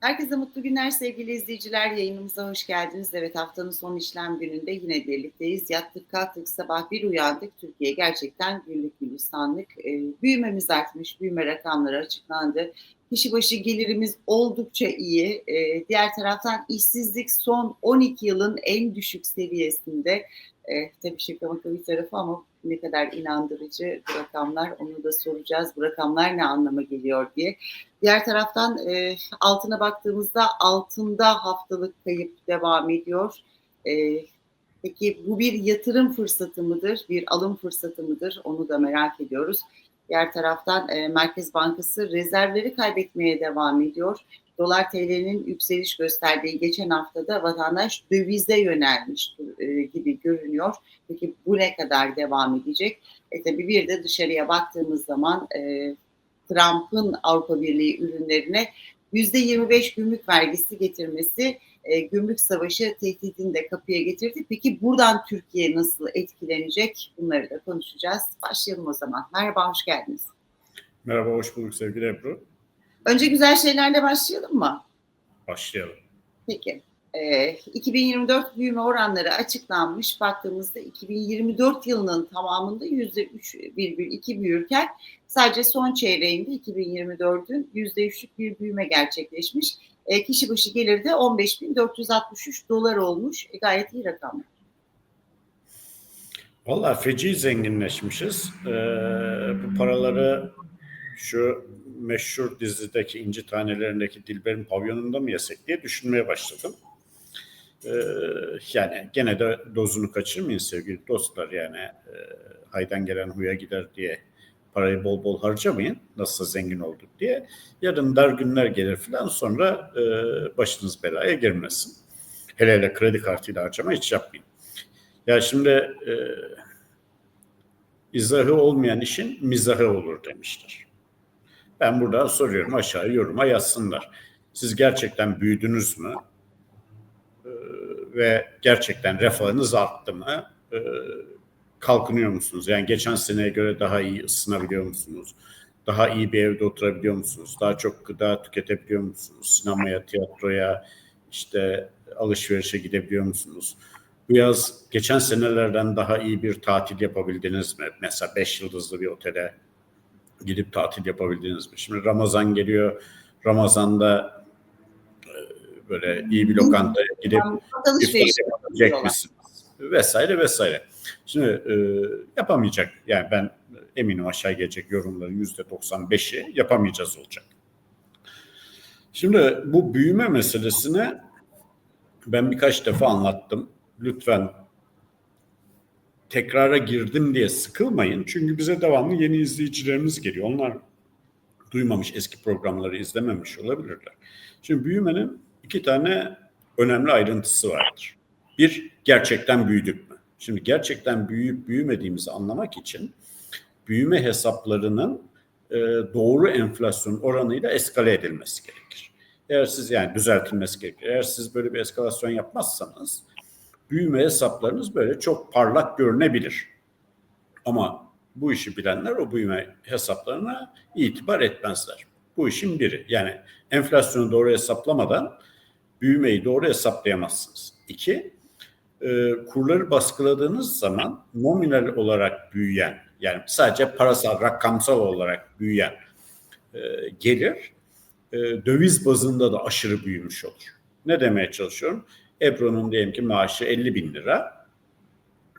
Herkese mutlu günler sevgili izleyiciler. Yayınımıza hoş geldiniz. Evet haftanın son işlem gününde yine birlikteyiz. Yattık kalktık sabah bir uyandık. Türkiye gerçekten güllük gülistanlık. E, büyümemiz artmış. Büyüme rakamları açıklandı. Kişi başı gelirimiz oldukça iyi. E, diğer taraftan işsizlik son 12 yılın en düşük seviyesinde. E, tabii şaka maka bir tarafı ama ne kadar inandırıcı bu rakamlar onu da soracağız. Bu rakamlar ne anlama geliyor diye. Diğer taraftan e, altına baktığımızda altında haftalık kayıp devam ediyor. E, peki bu bir yatırım fırsatı mıdır, bir alım fırsatı mıdır? Onu da merak ediyoruz. Diğer taraftan e, Merkez Bankası rezervleri kaybetmeye devam ediyor. Dolar TL'nin yükseliş gösterdiği geçen haftada vatandaş dövize yönelmiş e, gibi görünüyor. Peki bu ne kadar devam edecek? E tabii bir de dışarıya baktığımız zaman e, Trump'ın Avrupa Birliği ürünlerine %25 gümrük vergisi getirmesi e, gümrük savaşı tehdidini de kapıya getirdi. Peki buradan Türkiye nasıl etkilenecek? Bunları da konuşacağız. Başlayalım o zaman. Merhaba, hoş geldiniz. Merhaba, hoş bulduk sevgili Ebru. Önce güzel şeylerle başlayalım mı? Başlayalım. Peki. E, 2024 büyüme oranları açıklanmış. Baktığımızda 2024 yılının tamamında %3,2 büyürken sadece son çeyreğinde 2024'ün %3'lük bir büyüme gerçekleşmiş. E, kişi başı geliri de 15.463 dolar olmuş. E, gayet iyi rakamlar. Valla feci zenginleşmişiz. Ee, bu paraları şu meşhur dizideki inci tanelerindeki Dilber'in pavyonunda mı yesek diye düşünmeye başladım. Ee, yani gene de dozunu kaçırmayın sevgili dostlar yani e, haydan gelen huya gider diye parayı bol bol harcamayın nasılsa zengin olduk diye. Yarın dar günler gelir falan sonra e, başınız belaya girmesin. Hele hele kredi kartıyla harcama hiç yapmayın. Ya şimdi e, izahı olmayan işin mizahı olur demişler. Ben buradan soruyorum aşağı yoruma yazsınlar. Siz gerçekten büyüdünüz mü? Ee, ve gerçekten refahınız arttı mı? Ee, kalkınıyor musunuz? Yani geçen seneye göre daha iyi ısınabiliyor musunuz? Daha iyi bir evde oturabiliyor musunuz? Daha çok gıda tüketebiliyor musunuz? Sinemaya, tiyatroya, işte alışverişe gidebiliyor musunuz? Bu yaz geçen senelerden daha iyi bir tatil yapabildiniz mi? Mesela beş yıldızlı bir otele gidip tatil yapabildiniz mi? Şimdi Ramazan geliyor. Ramazan'da e, böyle iyi bir lokantaya gidip iftar misiniz? Vesaire vesaire. Şimdi e, yapamayacak. Yani ben eminim aşağı gelecek yorumların yüzde 95'i yapamayacağız olacak. Şimdi bu büyüme meselesine ben birkaç defa anlattım. Lütfen tekrara girdim diye sıkılmayın. Çünkü bize devamlı yeni izleyicilerimiz geliyor. Onlar duymamış eski programları izlememiş olabilirler. Şimdi büyümenin iki tane önemli ayrıntısı vardır. Bir, gerçekten büyüdük mü? Şimdi gerçekten büyüyüp büyümediğimizi anlamak için büyüme hesaplarının e, doğru enflasyon oranıyla eskale edilmesi gerekir. Eğer siz yani düzeltilmesi gerekir. Eğer siz böyle bir eskalasyon yapmazsanız büyüme hesaplarınız böyle çok parlak görünebilir. Ama bu işi bilenler o büyüme hesaplarına itibar etmezler. Bu işin biri. Yani enflasyonu doğru hesaplamadan büyümeyi doğru hesaplayamazsınız. İki, e, kurları baskıladığınız zaman nominal olarak büyüyen, yani sadece parasal, rakamsal olarak büyüyen e, gelir e, döviz bazında da aşırı büyümüş olur. Ne demeye çalışıyorum? Ebru'nun diyelim ki maaşı 50 bin lira.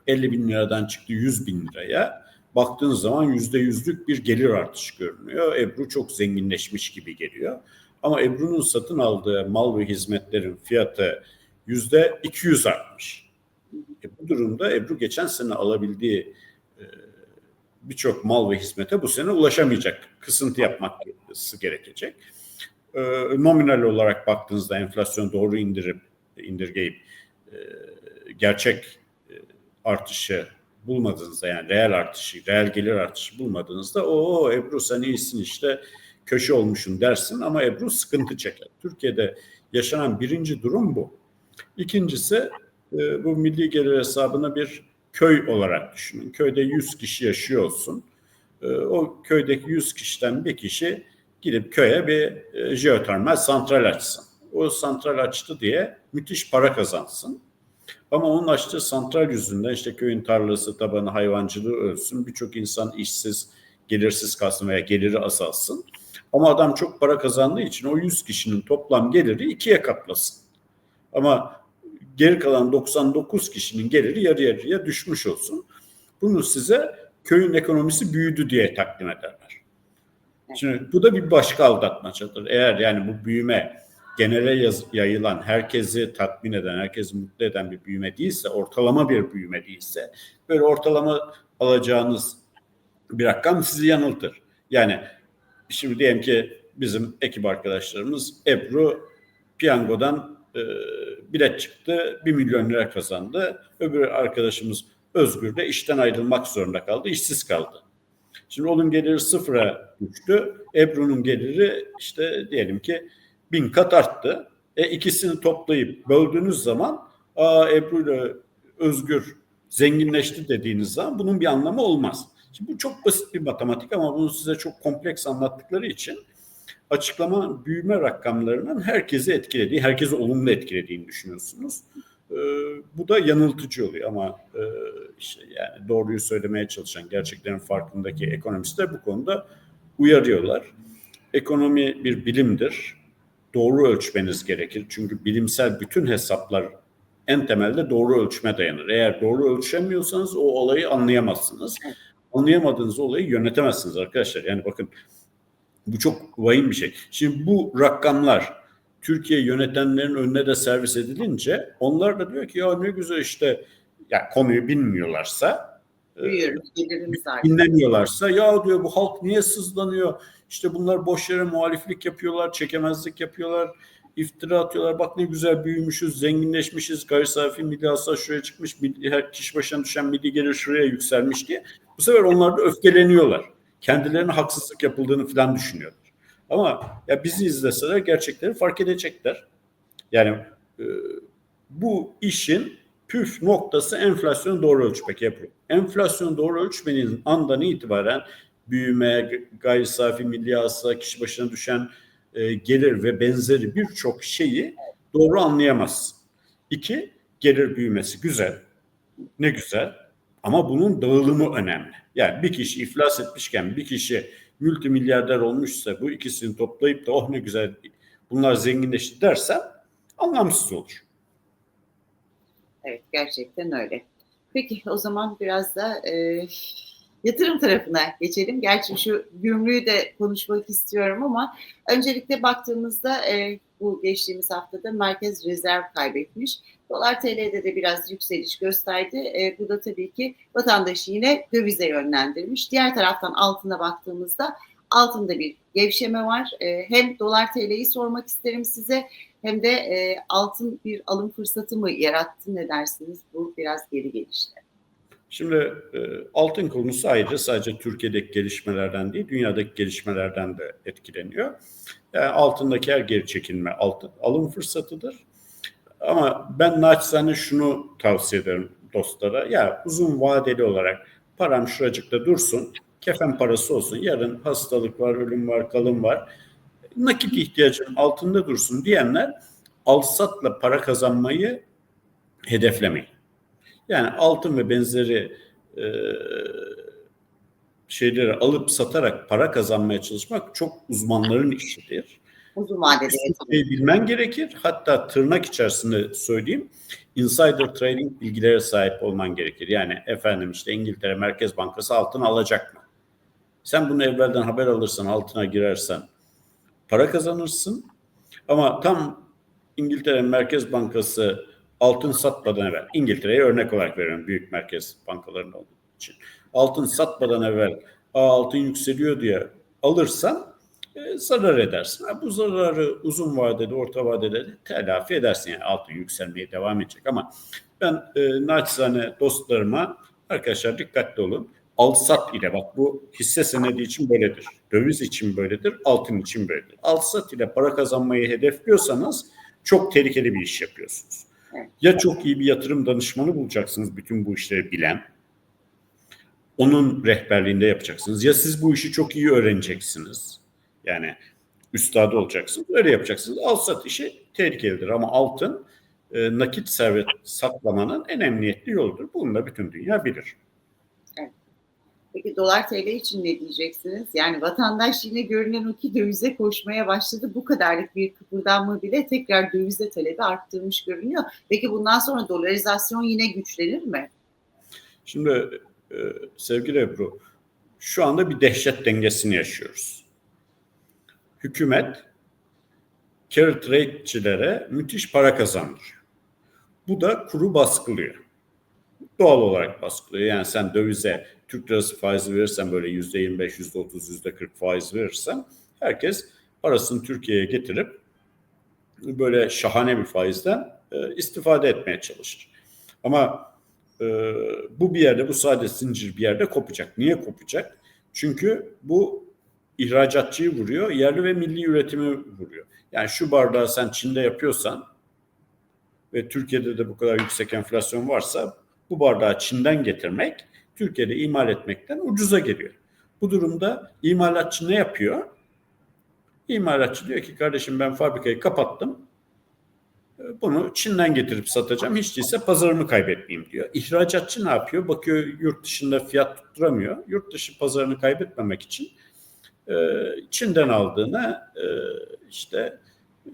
50 bin liradan çıktı 100 bin liraya. Baktığınız zaman yüzde yüzlük bir gelir artışı görünüyor. Ebru çok zenginleşmiş gibi geliyor. Ama Ebru'nun satın aldığı mal ve hizmetlerin fiyatı yüzde 200 artmış. E bu durumda Ebru geçen sene alabildiği e, birçok mal ve hizmete bu sene ulaşamayacak. Kısıntı yapması gerekecek. E, nominal olarak baktığınızda enflasyon doğru indirip indirgeyip e, gerçek e, artışı bulmadığınızda yani reel artışı, reel gelir artışı bulmadığınızda o Ebru sen iyisin işte köşe olmuşsun dersin ama Ebru sıkıntı çeker. Türkiye'de yaşanan birinci durum bu. İkincisi e, bu milli gelir hesabına bir köy olarak düşünün. Köyde 100 kişi yaşıyor olsun. E, o köydeki 100 kişiden bir kişi gidip köye bir e, jeotermal santral açsın o santral açtı diye müthiş para kazansın. Ama onun açtığı santral yüzünden işte köyün tarlası, tabanı, hayvancılığı ölsün. Birçok insan işsiz, gelirsiz kalsın veya geliri azalsın. Ama adam çok para kazandığı için o 100 kişinin toplam geliri ikiye katlasın. Ama geri kalan 99 kişinin geliri yarı yarıya düşmüş olsun. Bunu size köyün ekonomisi büyüdü diye takdim ederler. Şimdi bu da bir başka aldatmacadır. Eğer yani bu büyüme genele yaz- yayılan, herkesi tatmin eden, herkesi mutlu eden bir büyüme değilse, ortalama bir büyüme değilse, böyle ortalama alacağınız bir rakam sizi yanıltır. Yani şimdi diyelim ki bizim ekip arkadaşlarımız Ebru piyangodan e, bilet çıktı, 1 milyon lira kazandı. Öbür arkadaşımız Özgür de işten ayrılmak zorunda kaldı, işsiz kaldı. Şimdi onun geliri sıfıra düştü. Ebru'nun geliri işte diyelim ki bin kat arttı. E ikisini toplayıp böldüğünüz zaman aa Ebru ile Özgür zenginleşti dediğiniz zaman bunun bir anlamı olmaz. Şimdi bu çok basit bir matematik ama bunu size çok kompleks anlattıkları için açıklama büyüme rakamlarının herkesi etkilediği, herkesi olumlu etkilediğini düşünüyorsunuz. Ee, bu da yanıltıcı oluyor ama e, işte yani doğruyu söylemeye çalışan gerçeklerin farkındaki ekonomistler bu konuda uyarıyorlar. Ekonomi bir bilimdir. Doğru ölçmeniz gerekir. Çünkü bilimsel bütün hesaplar en temelde doğru ölçme dayanır. Eğer doğru ölçemiyorsanız o olayı anlayamazsınız. Anlayamadığınız olayı yönetemezsiniz arkadaşlar. Yani bakın bu çok vahim bir şey. Şimdi bu rakamlar Türkiye yönetenlerin önüne de servis edilince onlar da diyor ki ya ne güzel işte ya konuyu bilmiyorlarsa e, gelirimiz artıyor. dinlemiyorlarsa ya diyor bu halk niye sızlanıyor? İşte bunlar boş yere muhaliflik yapıyorlar, çekemezlik yapıyorlar, iftira atıyorlar. Bak ne güzel büyümüşüz, zenginleşmişiz, gayri safi milli hasıla şuraya çıkmış, her kişi başına düşen milli gelir şuraya yükselmiş diye. Bu sefer onlar da öfkeleniyorlar. Kendilerine haksızlık yapıldığını falan düşünüyorlar. Ama ya bizi izleseler gerçekleri fark edecekler. Yani e, bu işin püf noktası enflasyonu doğru ölçmek yapıyor. Enflasyonu doğru ölçmenin andan itibaren büyüme, gayri safi milli hasıla, kişi başına düşen e, gelir ve benzeri birçok şeyi doğru anlayamazsın. İki, gelir büyümesi güzel. Ne güzel. Ama bunun dağılımı önemli. Yani bir kişi iflas etmişken bir kişi multimilyarder olmuşsa bu ikisini toplayıp da oh ne güzel bunlar zenginleşti dersen anlamsız olur. Evet, gerçekten öyle. Peki o zaman biraz da e, yatırım tarafına geçelim. Gerçi şu gümrüğü de konuşmak istiyorum ama öncelikle baktığımızda e, bu geçtiğimiz haftada merkez rezerv kaybetmiş. Dolar TL'de de biraz yükseliş gösterdi. E, bu da tabii ki vatandaşı yine dövize yönlendirmiş. Diğer taraftan altına baktığımızda altında bir gevşeme var. E, hem dolar TL'yi sormak isterim size hem de e, altın bir alım fırsatı mı yarattı ne dersiniz bu biraz geri gelişte? Şimdi e, altın konusu ayrı sadece Türkiye'deki gelişmelerden değil dünyadaki gelişmelerden de etkileniyor. Yani altındaki her geri çekilme altın alım fırsatıdır. Ama ben naçizane şunu tavsiye ederim dostlara. Ya uzun vadeli olarak param şuracıkta dursun. Kefen parası olsun. Yarın hastalık var, ölüm var, kalım var. Nakit ihtiyacım altında dursun diyenler alsatla para kazanmayı hedeflemeyin. Yani altın ve benzeri e, şeyleri alıp satarak para kazanmaya çalışmak çok uzmanların işidir. Uzun vadede bilmen gerekir. Hatta tırnak içerisinde söyleyeyim. Insider trading bilgilere sahip olman gerekir. Yani efendim işte İngiltere Merkez Bankası altın alacak mı? Sen bunu evvelden haber alırsan, altına girersen para kazanırsın. Ama tam İngiltere Merkez Bankası altın satmadan evvel, İngiltere'ye örnek olarak veriyorum büyük merkez bankalarının olduğu için. Altın satmadan evvel Aa, altın yükseliyor diye alırsan e, zarar edersin. Ha, bu zararı uzun vadede, orta vadede de telafi edersin. Yani altın yükselmeye devam edecek ama ben e, naçizane dostlarıma arkadaşlar dikkatli olun. Al sat ile bak bu hisse senedi için böyledir. Döviz için böyledir, altın için böyledir. Al sat ile para kazanmayı hedefliyorsanız çok tehlikeli bir iş yapıyorsunuz. Ya çok iyi bir yatırım danışmanı bulacaksınız bütün bu işleri bilen. Onun rehberliğinde yapacaksınız. Ya siz bu işi çok iyi öğreneceksiniz. Yani üstadı olacaksınız. Öyle yapacaksınız. Al sat işi tehlikelidir ama altın e, nakit servet saklamanın en emniyetli yoludur. Bunu da bütün dünya bilir. Peki dolar TL için ne diyeceksiniz? Yani vatandaş yine görünen o ki dövize koşmaya başladı. Bu kadarlık bir kıpırdanma bile tekrar dövize talebi arttırmış görünüyor. Peki bundan sonra dolarizasyon yine güçlenir mi? Şimdi e, sevgili Ebru, şu anda bir dehşet dengesini yaşıyoruz. Hükümet carry trade'çilere müthiş para kazandırıyor. Bu da kuru baskılıyor. Doğal olarak baskılıyor. Yani sen dövize Türk lirası faizi verirsen böyle yüzde 25, yüzde 30, yüzde 40 faiz verirsen herkes parasını Türkiye'ye getirip böyle şahane bir faizden e, istifade etmeye çalışır. Ama e, bu bir yerde, bu sadece zincir bir yerde kopacak. Niye kopacak? Çünkü bu ihracatçıyı vuruyor, yerli ve milli üretimi vuruyor. Yani şu bardağı sen Çin'de yapıyorsan ve Türkiye'de de bu kadar yüksek enflasyon varsa bu bardağı Çin'den getirmek Türkiye'de imal etmekten ucuza geliyor. Bu durumda imalatçı ne yapıyor? İmalatçı diyor ki kardeşim ben fabrikayı kapattım. Bunu Çin'den getirip satacağım. Hiç değilse pazarımı kaybetmeyeyim diyor. İhracatçı ne yapıyor? Bakıyor yurt dışında fiyat tutturamıyor. Yurt dışı pazarını kaybetmemek için e, Çin'den aldığını e, işte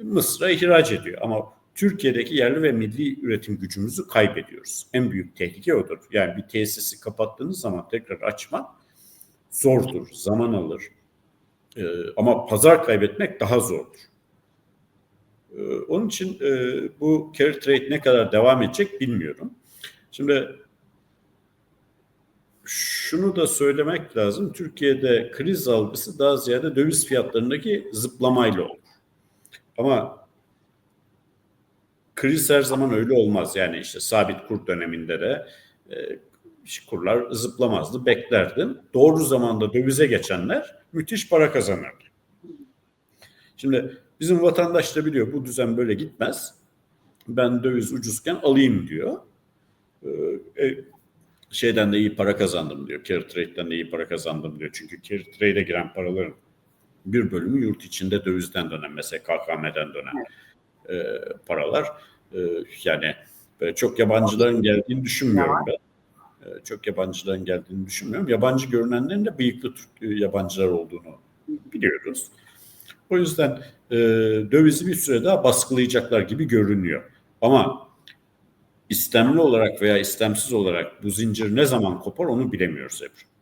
Mısır'a ihraç ediyor. Ama Türkiye'deki yerli ve milli üretim gücümüzü kaybediyoruz. En büyük tehlike odur. Yani bir tesisi kapattığınız zaman tekrar açmak zordur, zaman alır. Ee, ama pazar kaybetmek daha zordur. Ee, onun için e, bu carry trade ne kadar devam edecek bilmiyorum. Şimdi şunu da söylemek lazım. Türkiye'de kriz algısı daha ziyade döviz fiyatlarındaki zıplamayla olur. Ama kriz her zaman öyle olmaz. Yani işte sabit kur döneminde de e, kurlar zıplamazdı, beklerdin. Doğru zamanda dövize geçenler müthiş para kazanırdı. Şimdi bizim vatandaş da biliyor bu düzen böyle gitmez. Ben döviz ucuzken alayım diyor. E, şeyden de iyi para kazandım diyor. Carry trade'den de iyi para kazandım diyor. Çünkü carry trade'e giren paraların bir bölümü yurt içinde dövizden dönen mesela KKM'den dönen e, paralar. E, yani böyle çok yabancıların geldiğini düşünmüyorum ben. E, çok yabancıların geldiğini düşünmüyorum. Yabancı görünenlerin de bıyıklı Türk e, yabancılar olduğunu biliyoruz. O yüzden e, dövizi bir süre daha baskılayacaklar gibi görünüyor. Ama istemli olarak veya istemsiz olarak bu zincir ne zaman kopar onu bilemiyoruz Ebru.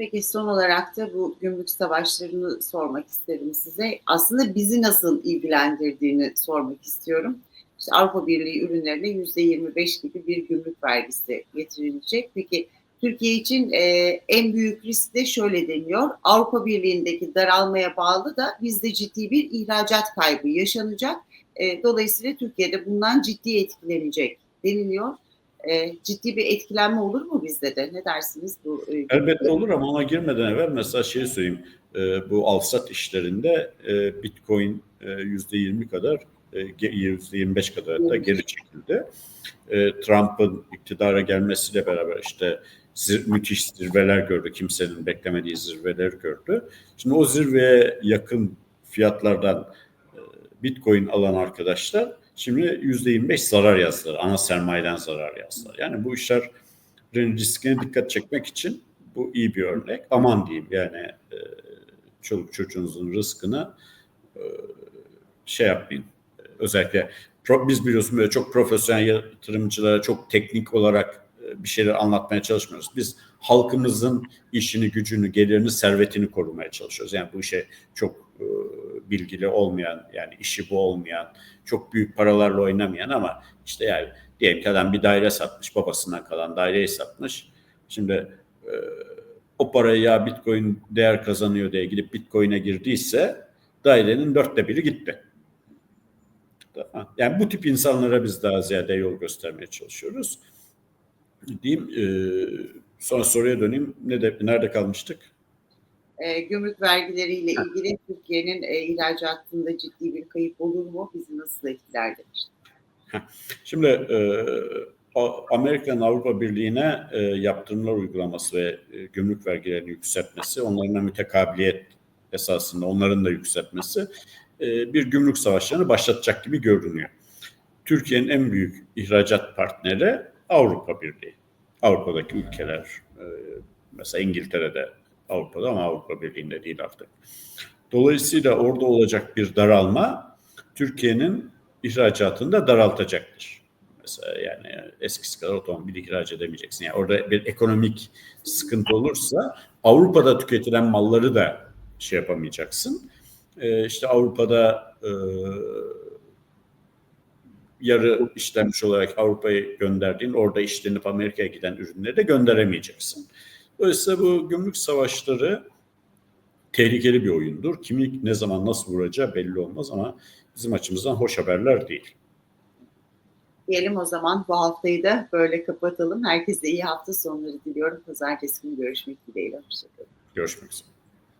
Peki son olarak da bu gümrük savaşlarını sormak isterim size. Aslında bizi nasıl ilgilendirdiğini sormak istiyorum. İşte Avrupa Birliği ürünlerine yüzde 25 gibi bir gümrük vergisi getirilecek. Peki Türkiye için e, en büyük risk de şöyle deniyor. Avrupa Birliği'ndeki daralmaya bağlı da bizde ciddi bir ihracat kaybı yaşanacak. E, dolayısıyla Türkiye'de bundan ciddi etkilenecek deniliyor. E, ciddi bir etkilenme olur mu bizde de? Ne dersiniz bu? E, Elbette olur ama ona girmeden evvel mesela şey söyleyeyim. E, bu alsat işlerinde e, Bitcoin yüzde yirmi kadar yüzde yirmi beş kadar da geri çekildi. E, Trump'ın iktidara gelmesiyle beraber işte zir, müthiş zirveler gördü. Kimsenin beklemediği zirveler gördü. Şimdi o zirveye yakın fiyatlardan e, Bitcoin alan arkadaşlar Şimdi yüzde 25 zarar yazdılar. Ana sermayeden zarar yazdılar. Yani bu işlerin riskine dikkat çekmek için bu iyi bir örnek. Aman diyeyim yani e, çoluk çocuğunuzun rızkını e, şey yapmayın. Özellikle biz biliyorsun böyle çok profesyonel yatırımcılara çok teknik olarak bir şeyler anlatmaya çalışmıyoruz. Biz halkımızın işini, gücünü, gelirini, servetini korumaya çalışıyoruz. Yani bu işe çok e, bilgili olmayan, yani işi bu olmayan, çok büyük paralarla oynamayan ama işte yani diyelim ki adam bir daire satmış, babasından kalan daireyi satmış. Şimdi e, o parayı ya Bitcoin değer kazanıyor diye gidip Bitcoin'e girdiyse dairenin dörtte biri gitti. Yani bu tip insanlara biz daha ziyade yol göstermeye çalışıyoruz. Diyeyim, e, sonra soruya döneyim. Ne de, nerede kalmıştık? e, gümrük vergileriyle ilgili Türkiye'nin e, ihracatında ciddi bir kayıp olur mu? Bizi nasıl etkiler demiştim. Şimdi e, Amerikan Avrupa Birliği'ne e, yaptırımlar uygulaması ve e, gümrük vergilerini yükseltmesi onların mütekabiliyet esasında onların da yükseltmesi e, bir gümrük savaşlarını başlatacak gibi görünüyor. Türkiye'nin en büyük ihracat partneri Avrupa Birliği. Avrupa'daki ülkeler, e, mesela İngiltere'de Avrupa'da ama Avrupa Birliği'nde değil artık. Dolayısıyla orada olacak bir daralma Türkiye'nin ihracatını da daraltacaktır. Mesela yani eskisi kadar otomobil ihraç edemeyeceksin. Yani orada bir ekonomik sıkıntı olursa Avrupa'da tüketilen malları da şey yapamayacaksın. Ee, işte Avrupa'da e, yarı işlenmiş olarak Avrupa'ya gönderdiğin, orada işlenip Amerika'ya giden ürünleri de gönderemeyeceksin. Dolayısıyla bu gümrük savaşları tehlikeli bir oyundur. Kimi ne zaman nasıl vuracağı belli olmaz ama bizim açımızdan hoş haberler değil. Diyelim o zaman bu haftayı da böyle kapatalım. Herkese iyi hafta sonları diliyorum. Pazartesi günü görüşmek dileğiyle. Hoşçakalın. Görüşmek üzere.